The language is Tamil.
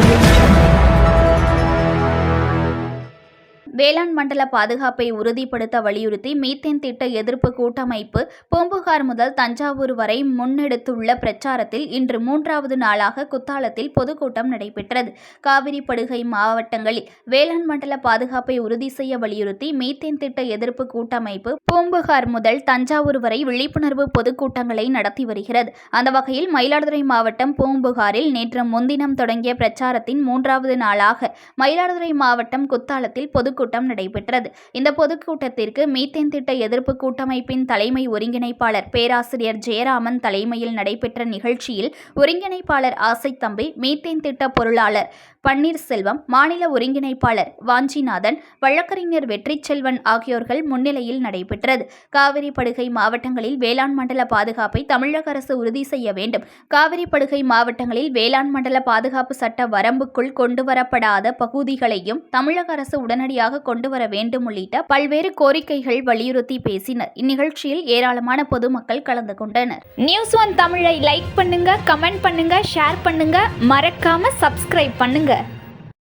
audio வேளாண் மண்டல பாதுகாப்பை உறுதிப்படுத்த வலியுறுத்தி மீத்தேன் திட்ட எதிர்ப்பு கூட்டமைப்பு பூம்புகார் முதல் தஞ்சாவூர் வரை முன்னெடுத்துள்ள பிரச்சாரத்தில் இன்று மூன்றாவது நாளாக குத்தாலத்தில் பொதுக்கூட்டம் நடைபெற்றது. காவிரி படுகை மாவட்டங்களில் வேளாண் மண்டல பாதுகாப்பை உறுதி செய்ய வலியுறுத்தி மீத்தேன் திட்ட எதிர்ப்பு கூட்டமைப்பு பூம்புகார் முதல் தஞ்சாவூர் வரை விழிப்புணர்வு பொதுக்கூட்டங்களை நடத்தி வருகிறது. அந்த வகையில் மயிலாடுதுறை மாவட்டம் பூம்புகாரில் நேற்று முன்தினம் தொடங்கிய பிரச்சாரத்தின் மூன்றாவது நாளாக மயிலாடுதுறை மாவட்டம் குத்தாலத்தில் பொதுக்கூட்டம் நடைபெற்றது. இந்த பொதுக்கூட்டத்திற்கு மீத்தேன் திட்ட எதிர்ப்பு கூட்டமைப்பின் தலைமை ஒருங்கிணைப்பாளர் பேராசிரியர் ஜெயராமன் தலைமையில் நடைபெற்ற நிகழ்ச்சியில் ஒருங்கிணைப்பாளர் ஆசை தம்பி மீத்தேன் திட்ட பொருளாளர் பன்னீர்செல்வம் மாநில ஒருங்கிணைப்பாளர் வாஞ்சிநாதன் வழக்கறிஞர் வெற்றிச்செல்வன் ஆகியோர்கள் முன்னிலையில் நடைபெற்றது. காவிரி படுகை மாவட்டங்களில் வேளாண் மண்டல பாதுகாப்பை தமிழக அரசு உறுதி செய்ய வேண்டும். காவிரி படுகை மாவட்டங்களில் வேளாண் மண்டல பாதுகாப்பு சட்ட வரம்புக்குள் கொண்டுவரப்படாத பகுதிகளையும் தமிழக அரசு உடனடியாக கொண்டு வர வேண்டும் உள்ளிட்ட பல்வேறு கோரிக்கைகள் வலியுறுத்தி பேசினர். இந்நிகழ்ச்சியில் ஏராளமான பொதுமக்கள் கலந்து கொண்டனர். நியூஸ் ஒன் தமிழை லைக் பண்ணுங்க கமெண்ட் பண்ணுங்க ஷேர் பண்ணுங்க. மறக்காம சப்ஸ்கிரைப் பண்ணுங்க.